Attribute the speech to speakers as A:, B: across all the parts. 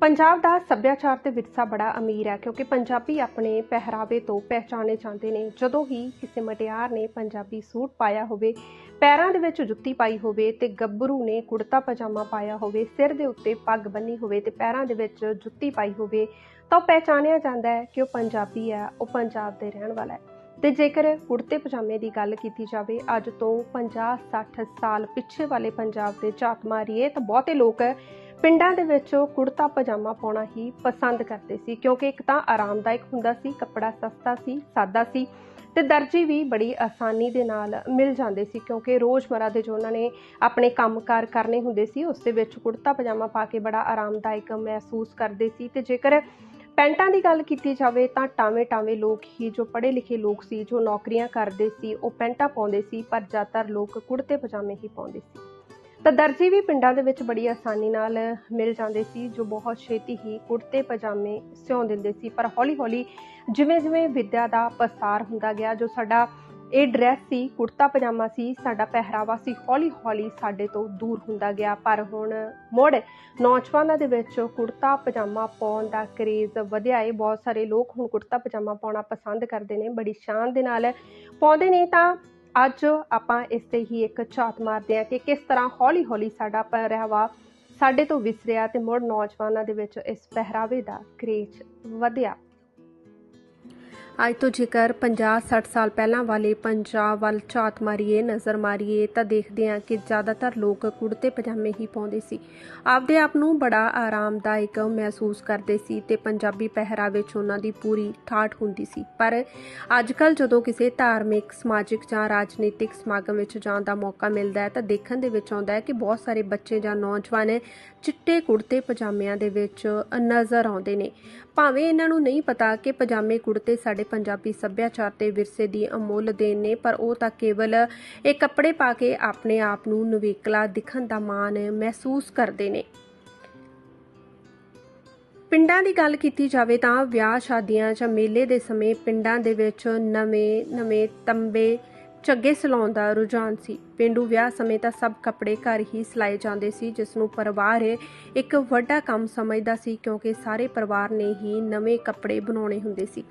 A: ਪੰਜਾਬ ਦਾ ਸੱਭਿਆਚਾਰ ਤੇ ਵਿਰਸਾ ਬੜਾ ਅਮੀਰ ਹੈ ਕਿਉਂਕਿ ਪੰਜਾਬੀ ਆਪਣੇ ਪਹਿਰਾਵੇ ਤੋਂ ਪਹਿਚਾਣੇ ਜਾਂਦੇ ਨੇ। ਜਦੋਂ ਹੀ ਕਿਸੇ ਮਟਿਆਰ ਨੇ ਪੰਜਾਬੀ ਸੂਟ ਪਾਇਆ ਹੋਵੇ, ਪੈਰਾਂ ਦੇ ਵਿੱਚ ਜੁੱਤੀ ਪਾਈ ਹੋਵੇ ਤੇ ਗੱਭਰੂ ਨੇ ਕੁੜਤਾ ਪਜਾਮਾ ਪਾਇਆ ਹੋਵੇ, ਸਿਰ ਦੇ ਉੱਤੇ ਪੱਗ ਬੰਨੀ ਹੋਵੇ ਤੇ ਪੈਰਾਂ ਦੇ ਵਿੱਚ ਜੁੱਤੀ ਪਾਈ ਹੋਵੇ, ਤਾਂ ਉਹ ਪਹਿਚਾਣਿਆ ਜਾਂਦਾ ਹੈ ਕਿ ਉਹ ਪੰਜਾਬੀ ਹੈ, ਉਹ ਪੰਜਾਬ ਦੇ ਰਹਿਣ ਵਾਲਾ ਹੈ। ਤੇ ਜੇਕਰ ਕੁੜਤੇ ਪਜਾਮੇ ਦੀ ਗੱਲ ਕੀਤੀ ਜਾਵੇ, ਅੱਜ ਤੋਂ 50-60 ਸਾਲ ਪਿੱਛੇ ਵਾਲੇ ਪੰਜਾਬ ਦੇ ਝਾਤ ਮਾਰੀਏ ਤਾਂ ਬਹੁਤੇ ਲੋਕ ਪਿੰਡਾਂ ਦੇ ਵਿੱਚ ਉਹ ਕੁੜਤਾ ਪਜਾਮਾ ਪਾਉਣਾ ਹੀ ਪਸੰਦ ਕਰਦੇ ਸੀ, ਕਿਉਂਕਿ ਇੱਕ ਤਾਂ ਆਰਾਮਦਾਇਕ ਹੁੰਦਾ ਸੀ, ਕੱਪੜਾ ਸਸਤਾ ਸੀ, ਸਾਦਾ ਸੀ ਤੇ ਦਰਜੀ ਵੀ ਬੜੀ ਆਸਾਨੀ ਦੇ ਨਾਲ ਮਿਲ ਜਾਂਦੇ ਸੀ, ਕਿਉਂਕਿ ਰੋਜ਼ਮਰਾ ਦੇ ਜੋ ਉਹਨਾਂ ਨੇ ਆਪਣੇ ਕੰਮਕਾਰ ਕਰਨੇ ਹੁੰਦੇ ਸੀ, ਉਸ ਦੇ ਵਿੱਚ ਕੁੜਤਾ ਪਜਾਮਾ ਪਾ ਕੇ ਬੜਾ ਆਰਾਮਦਾਇਕ ਮਹਿਸੂਸ ਕਰਦੇ ਸੀ ਤੇ ਜੇਕਰ ਪੈਂਟਾਂ ਦੀ ਗੱਲ ਕੀਤੀ ਜਾਵੇ ਤਾਂ ਟਾਵੇਂ ਟਾਵੇਂ ਲੋਕ ਹੀ, ਜੋ ਪੜ੍ਹੇ ਲਿਖੇ ਲੋਕ ਸੀ, ਜੋ ਨੌਕਰੀਆਂ ਕਰਦੇ ਸੀ, ਉਹ ਪੈਂਟਾਂ ਪਾਉਂਦੇ ਸੀ, ਪਰ ਜ਼ਿਆਦਾਤਰ ਲੋਕ ਕੁੜਤੇ ਪਜਾਮੇ ਹੀ ਪਾਉਂਦੇ ਸੀ। ਤਾਂ ਦਰਜੀ ਵੀ ਪਿੰਡਾਂ ਦੇ ਵਿੱਚ ਬੜੀ ਆਸਾਨੀ ਨਾਲ ਮਿਲ ਜਾਂਦੇ ਸੀ, ਜੋ ਬਹੁਤ ਛੇਤੀ ਹੀ ਕੁੜਤੇ, ਪਜਾਮੇ ਸਿਉਂ ਦਿੰਦੇ ਸੀ। ਪਰ ਹੌਲੀ-ਹੌਲੀ ਜਿਵੇਂ-ਜਿਵੇਂ ਵਿੱਦਿਆ ਦਾ ਪਸਾਰ ਹੁੰਦਾ ਗਿਆ, ਜੋ ਸਾਡਾ ਇਹ ਡਰੈਸ ਸੀ, ਕੁੜਤਾ, ਪਜਾਮਾ ਸੀ, ਸਾਡਾ ਪਹਿਰਾਵਾ ਸੀ, ਹੌਲੀ-ਹੌਲੀ ਸਾਡੇ ਤੋਂ ਦੂਰ ਹੁੰਦਾ ਗਿਆ। ਪਰ ਹੁਣ ਮੁੜ ਨੌਜਵਾਨਾਂ ਦੇ ਵਿੱਚ ਕੁੜਤਾ, ਪਜਾਮਾ ਪਾਉਣ ਦਾ ਕਰੇਜ਼ ਵਧਿਆ ਹੈ ਬਹੁਤ ਸਾਰੇ ਲੋਕ ਹੁਣ ਕੁੜਤਾ, ਪਜਾਮਾ ਪਾਉਣਾ ਪਸੰਦ ਕਰਦੇ ਨੇ, ਬੜੀ ਸ਼ਾਨ ਦੇ ਨਾਲ ਪਾਉਂਦੇ ਨੇ। ਤਾਂ ਅੱਜ ਆਪਾਂ ਇਸ ਤੇ ਹੀ ਇੱਕ ਝਾਤ ਮਾਰਦੇ ਹਾਂ ਕਿ ਕਿਸ ਤਰ੍ਹਾਂ ਹੌਲੀ-ਹੌਲੀ ਸਾਡਾ ਪਹਿਰਾਵਾ ਸਾਡੇ ਤੋਂ ਵਿਸਰਿਆ ਤੇ ਮੁੜ ਨੌਜਵਾਨਾਂ ਦੇ ਵਿੱਚ ਇਸ ਪਹਿਰਾਵੇ ਦਾ ਕਰੇਜ਼ ਵਧਿਆ। ਅੱਜ ਤੋਂ ਜੇਕਰ 50-60 ਸਾਲ ਪਹਿਲਾਂ ਵਾਲੇ ਪੰਜਾਬ ਵੱਲ ਝਾਤ ਮਾਰੀਏ, ਨਜ਼ਰ ਮਾਰੀਏ, ਤਾਂ ਦੇਖਦੇ ਹਾਂ ਕਿ ਜ਼ਿਆਦਾਤਰ ਲੋਕ ਕੁੜਤੇ ਪਜਾਮੇ ਹੀ ਪਾਉਂਦੇ ਸੀ। ਆਪਦੇ ਆਪ ਨੂੰ ਬੜਾ ਆਰਾਮਦਾਇਕ ਮਹਿਸੂਸ ਕਰਦੇ ਸੀ ਤੇ ਪੰਜਾਬੀ ਪਹਿਰਾਵੇ 'ਚ ਉਹਨਾਂ ਦੀ ਪੂਰੀ ਠਾਠ ਹੁੰਦੀ ਸੀ। ਪਰ ਅੱਜਕੱਲ ਜਦੋਂ ਕਿਸੇ ਧਾਰਮਿਕ, ਸਮਾਜਿਕ ਜਾਂ ਰਾਜਨੀਤਿਕ ਸਮਾਗਮ ਵਿੱਚ ਜਾਣ ਦਾ ਮੌਕਾ ਮਿਲਦਾ ਹੈ, ਤਾਂ ਦੇਖਣ ਦੇ ਵਿੱਚ ਆਉਂਦਾ ਹੈ ਕਿ ਬਹੁਤ ਸਾਰੇ ਬੱਚੇ ਜਾਂ ਨੌਜਵਾਨ ਚਿੱਟੇ ਕੁੜਤੇ ਪਜਾਮਿਆਂ ਦੇ ਵਿੱਚ ਨਜ਼ਰ ਆਉਂਦੇ ਨੇ। ਭਾਵੇਂ ਇਹਨਾਂ ਨੂੰ ਨਹੀਂ ਪਤਾ ਕਿ ਪਜਾਮੇ ਕੁੜਤੇ ਸਾਡੇ ਪੰਜਾਬੀ ਸੱਭਿਆਚਾਰ ਤੇ ਵਿਰਸੇ ਦੀ ਅਮੁੱਲ ਦੇਣ ਨੇ, ਪਰ ਉਹ ਤਾਂ ਕੇਵਲ ਇਹ ਕੱਪੜੇ ਪਾ ਕੇ ਆਪਣੇ ਆਪ ਨੂੰ ਨਵੇਕਲਾ ਦਿਖਣ ਦਾ ਮਾਣ ਮਹਿਸੂਸ ਕਰਦੇ ਨੇ। ਪਿੰਡਾਂ ਦੀ ਗੱਲ ਕੀਤੀ ਜਾਵੇ ਤਾਂ ਵਿਆਹ ਸ਼ਾਦੀਆਂ ਜਾਂ ਮੇਲੇ ਦੇ ਸਮੇਂ ਪਿੰਡਾਂ ਦੇ ਵਿੱਚ ਨਵੇਂ ਨਵੇਂ ਤੰਬੇ ਝੱਗੇ ਸਿਲਾਉਣ ਦਾ ਰੁਝਾਨ ਸੀ। ਪਿੰਡੂ ਵਿਆਹ ਸਮੇਂ ਤਾਂ ਸਭ ਕੱਪੜੇ ਘਰ ਹੀ ਸਿਲਾਏ ਜਾਂਦੇ ਸੀ ਜਿਸ ਨੂੰ ਪਰਿਵਾਰ ਇੱਕ ਵੱਡਾ ਕੰਮ ਸਮਝਦਾ ਸੀ ਕਿਉਂਕਿ ਸਾਰੇ ਪਰਿਵਾਰ ਨੇ ਹੀ ਨਵੇਂ ਕੱਪੜੇ ਬਣਾਉਣੇ ਹੁੰਦੇ ਸੀ।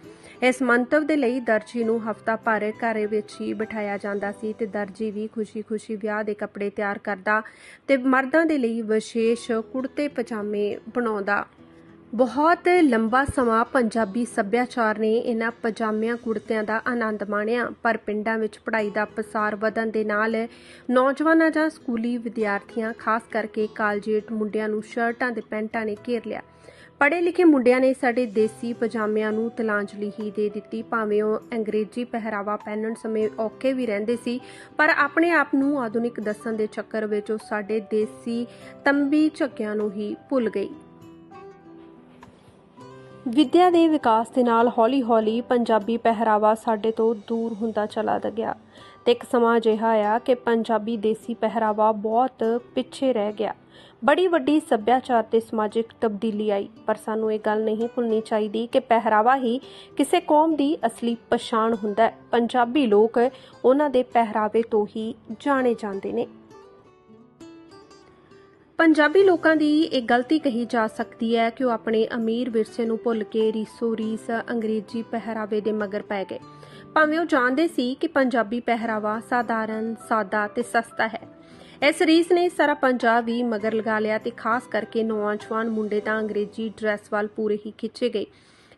A: ਇਸ ਮੰਤਵ ਦੇ ਲਈ ਦਰਜੀ ਨੂੰ ਹਫਤਾ ਭਰ ਘਰ ਵਿੱਚ ਹੀ ਬਿਠਾਇਆ ਜਾਂਦਾ ਸੀ ਤੇ ਦਰਜੀ ਵੀ ਖੁਸ਼ੀ-ਖੁਸ਼ੀ ਵਿਆਹ ਦੇ ਕੱਪੜੇ ਤਿਆਰ ਕਰਦਾ ਤੇ ਮਰਦਾਂ ਦੇ ਲਈ ਵਿਸ਼ੇਸ਼ ਕੁੜਤੇ ਪਜਾਮੇ ਬਣਾਉਂਦਾ। ਬਹੁਤ ਲੰਬਾ ਸਮਾਂ ਪੰਜਾਬੀ ਸੱਭਿਆਚਾਰ ਨੇ ਇਹਨਾਂ ਪਜਾਮਿਆਂ ਕੁੜਤਿਆਂ ਦਾ ਆਨੰਦ ਮਾਣਿਆ, ਪਰ ਪਿੰਡਾਂ ਵਿੱਚ ਪੜ੍ਹਾਈ ਦਾ ਪਸਾਰ ਵਧਣ ਦੇ ਨਾਲ ਨੌਜਵਾਨਾਂ ਜਾਂ ਸਕੂਲੀ ਵਿਦਿਆਰਥੀਆਂ, ਖਾਸ ਕਰਕੇ ਕਾਲਜੇਟ ਮੁੰਡਿਆਂ ਨੂੰ ਸ਼ਰਟਾਂ ਤੇ ਪੈਂਟਾਂ ਨੇ ਘੇਰ ਲਿਆ। ਪੜ੍ਹੇ ਲਿਖੇ ਮੁੰਡਿਆਂ ਨੇ ਸਾਡੇ ਦੇਸੀ ਪਜਾਮਿਆਂ ਨੂੰ ਤਲਾਂਜਲੀ ਹੀ ਦੇ ਦਿੱਤੀ, ਭਾਵੇਂ ਉਹ ਅੰਗਰੇਜ਼ੀ ਪਹਿਰਾਵਾ ਪਹਿਨਣ ਸਮੇਂ ਔਕੇ ਵੀ ਰਹਿੰਦੇ ਸੀ, ਪਰ ਆਪਣੇ ਆਪ ਨੂੰ ਆਧੁਨਿਕ ਦੱਸਣ ਦੇ ਚੱਕਰ ਵਿੱਚ ਉਹ ਸਾਡੇ ਦੇਸੀ ਤੰਬੀ ਝੱਕਿਆਂ ਨੂੰ ਹੀ ਭੁੱਲ ਗਈ। ਵਿਦਿਆ ਦੇ ਵਿਕਾਸ ਦੇ ਨਾਲ ਹੌਲੀ-ਹੌਲੀ ਪੰਜਾਬੀ ਪਹਿਰਾਵਾ ਸਾਡੇ ਤੋਂ ਦੂਰ ਹੁੰਦਾ ਚਲਾ ਗਿਆ ਤੇ ਇੱਕ ਸਮਾਂ ਅਜਿਹਾ ਆਇਆ ਕਿ ਪੰਜਾਬੀ ਦੇਸੀ ਪਹਿਰਾਵਾ ਬਹੁਤ ਪਿੱਛੇ ਰਹਿ ਗਿਆ। ਬੜੀ ਵੱਡੀ ਸੱਭਿਆਚਾਰ ਤੇ ਸਮਾਜਿਕ ਤਬਦੀਲੀ ਆਈ, ਪਰ ਸਾਨੂੰ ਇਹ ਗੱਲ ਨਹੀਂ ਭੁੱਲਣੀ ਚਾਹੀਦੀ ਕਿ ਪਹਿਰਾਵਾ ਹੀ ਕਿਸੇ ਕੌਮ ਦੀ ਅਸਲੀ ਪਛਾਣ ਹੁੰਦਾ ਹੈ। ਪੰਜਾਬੀ ਲੋਕ ਉਹਨਾਂ ਦੇ ਪਹਿਰਾਵੇ ਤੋਂ ਹੀ ਜਾਣੇ ਜਾਂਦੇ ਨੇ। ਪੰਜਾਬੀ ਲੋਕਾਂ ਦੀ ਇਹ ਗਲਤੀ ਕਹੀ ਜਾ ਸਕਦੀ ਹੈ ਕਿ ਉਹ ਆਪਣੇ ਅਮੀਰ ਵਿਰਸੇ ਨੂੰ ਭੁੱਲ ਕੇ ਰੀਸੋ ਰੀਸ ਅੰਗਰੇਜ਼ੀ ਪਹਿਰਾਵੇ ਦੇ ਮਗਰ ਪੈ ਗਏ। ਭਾਵੇਂ ਉਹ ਜਾਣਦੇ ਸੀ ਕਿ ਪੰਜਾਬੀ ਪਹਿਰਾਵਾ ਸਾਧਾਰਨ, ਸਾਦਾ ਤੇ ਸਸਤਾ ਹੈ। ਇਸ ਰੀਸ ਨੇ ਸਾਰਾ ਪੰਜਾਬ ਵੀ ਮਗਰ ਲਗਾ ਲਿਆ ਤੇ ਖਾਸ ਕਰਕੇ ਨੌਜਵਾਨ ਮੁੰਡੇ ਤਾਂ ਅੰਗਰੇਜ਼ੀ ਡਰੈਸ ਵੱਲ ਪੂਰੇ ਹੀ ਖਿੱਚੇ ਗਏ।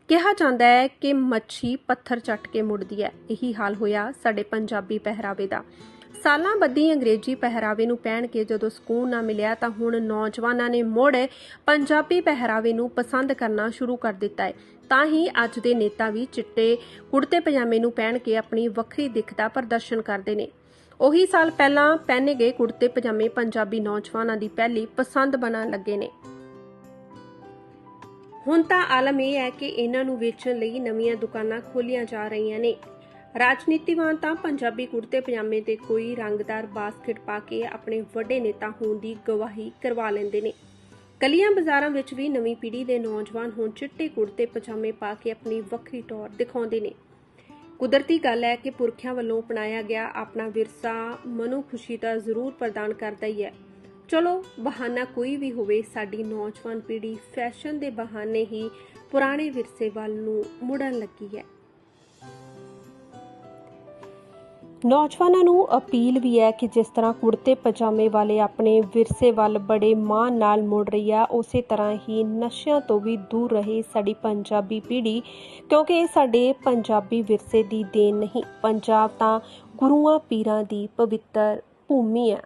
A: ਕਿਹਾ ਜਾਂਦਾ ਹੈ ਕਿ ਮੱਛੀ ਪੱਥਰ ਚੱਟ ਕੇ ਮੁੜਦੀ ਹੈ। ਇਹੀ ਹਾਲ ਹੋਇਆ ਸਾਡੇ ਪੰਜਾਬੀ ਪਹਿਰਾਵੇ ਦਾ। ਸਾਲਾਂ ਬੱਧੀ ਅੰਗਰੇਜ਼ੀ ਪਹਿਰਾਵੇ ਨੂੰ ਪਹਿਨ ਕੇ ਜਦੋਂ ਸਕੂਨ ਨਾ ਮਿਲਿਆ ਤਾਂ ਹੁਣ ਨੌਜਵਾਨਾਂ ਨੇ ਮੁੜ ਪੰਜਾਬੀ ਪਹਿਰਾਵੇ ਨੂੰ ਪਸੰਦ ਕਰਨਾ ਸ਼ੁਰੂ ਕਰ ਦਿੱਤਾ ਹੈ। ਤਾਂ ਹੀ ਅੱਜ ਦੇ ਨੇਤਾ ਵੀ ਚਿੱਟੇ ਕੁੜਤੇ ਪਜਾਮੇ ਨੂੰ ਪਹਿਨ ਕੇ ਆਪਣੀ ਵੱਖਰੀ ਦਿੱਖ ਦਾ ਪ੍ਰਦਰਸ਼ਨ ਕਰਦੇ ਨੇ। ਉਹੀ ਸਾਲ ਪਹਿਲਾਂ ਪਹਿਨੇ ਗਏ ਕੁੜਤੇ ਪਜਾਮੇ ਪੰਜਾਬੀ ਨੌਜਵਾਨਾਂ ਦੀ ਪਹਿਲੀ ਪਸੰਦ ਬਣਨ ਲੱਗੇ ਨੇ। ਹੁਣ ਤਾਂ ਆਲਮ ਇਹ ਹੈ ਕਿ ਇਹਨਾਂ ਨੂੰ ਵੇਚਣ ਲਈ ਨਵੀਆਂ ਦੁਕਾਨਾਂ ਖੋਲੀਆਂ ਜਾ ਰਹੀਆਂ ਨੇ। ਰਾਜਨੀਤੀਵਾਨ ਤਾਂ ਪੰਜਾਬੀ ਕੁੜਤੇ ਪਜਾਮੇ ਤੇ ਕੋਈ ਰੰਗਦਾਰ ਬਾਸਕਟ ਪਾ ਕੇ ਆਪਣੇ ਵੱਡੇ ਨੇਤਾ ਹੋਣ ਦੀ ਗਵਾਹੀ ਕਰਵਾ ਲੈਂਦੇ ਨੇ। ਕਲੀਆਂ ਬਾਜ਼ਾਰਾਂ ਵਿੱਚ ਵੀ ਨਵੀਂ ਪੀੜ੍ਹੀ ਦੇ ਨੌਜਵਾਨ ਹੁਣ ਚਿੱਟੇ ਕੁੜਤੇ ਪਜਾਮੇ ਪਾ ਕੇ ਆਪਣੀ ਵੱਖਰੀ ਟੌਰ ਦਿਖਾਉਂਦੇ ਨੇ। ਕੁਦਰਤੀ ਗੱਲ ਹੈ ਕਿ ਪੁਰਖਿਆਂ ਵੱਲੋਂ ਅਪਣਾਇਆ ਗਿਆ ਆਪਣਾ ਵਿਰਸਾ ਮਨੋ ਖੁਸ਼ੀ ਤਾਂ ਜ਼ਰੂਰ ਪ੍ਰਦਾਨ ਕਰਦਾ ਹੀ ਹੈ। ਚਲੋ, ਬਹਾਨਾ ਕੋਈ ਵੀ ਹੋਵੇ, ਸਾਡੀ ਨੌਜਵਾਨ ਪੀੜ੍ਹੀ ਫੈਸ਼ਨ ਦੇ ਬਹਾਨੇ ਹੀ ਪੁਰਾਣੇ ਵਿਰਸੇ ਵੱਲ ਨੂੰ ਮੁੜਨ ਲੱਗੀ ਹੈ। ਨੌਜਵਾਨਾਂ ਨੂੰ ਅਪੀਲ ਵੀ ਹੈ ਕਿ ਜਿਸ ਤਰ੍ਹਾਂ ਕੁੜਤੇ ਪਜਾਮੇ ਵਾਲੇ ਆਪਣੇ ਵਿਰਸੇ ਵੱਲ ਬੜੇ ਮਾਣ ਨਾਲ ਮੁੜ ਰਹੀ ਆ ਉਸੇ ਤਰ੍ਹਾਂ ਹੀ ਨਸ਼ਿਆਂ ਤੋਂ ਵੀ ਦੂਰ ਰਹੇ ਸਾਡੀ ਪੰਜਾਬੀ ਪੀੜ੍ਹੀ, ਕਿਉਂਕਿ ਇਹ ਸਾਡੇ ਪੰਜਾਬੀ ਵਿਰਸੇ ਦੀ ਦੇਣ ਨਹੀਂ। ਪੰਜਾਬ ਤਾਂ ਗੁਰੂਆਂ ਪੀਰਾਂ ਦੀ ਪਵਿੱਤਰ ਭੂਮੀ ਹੈ।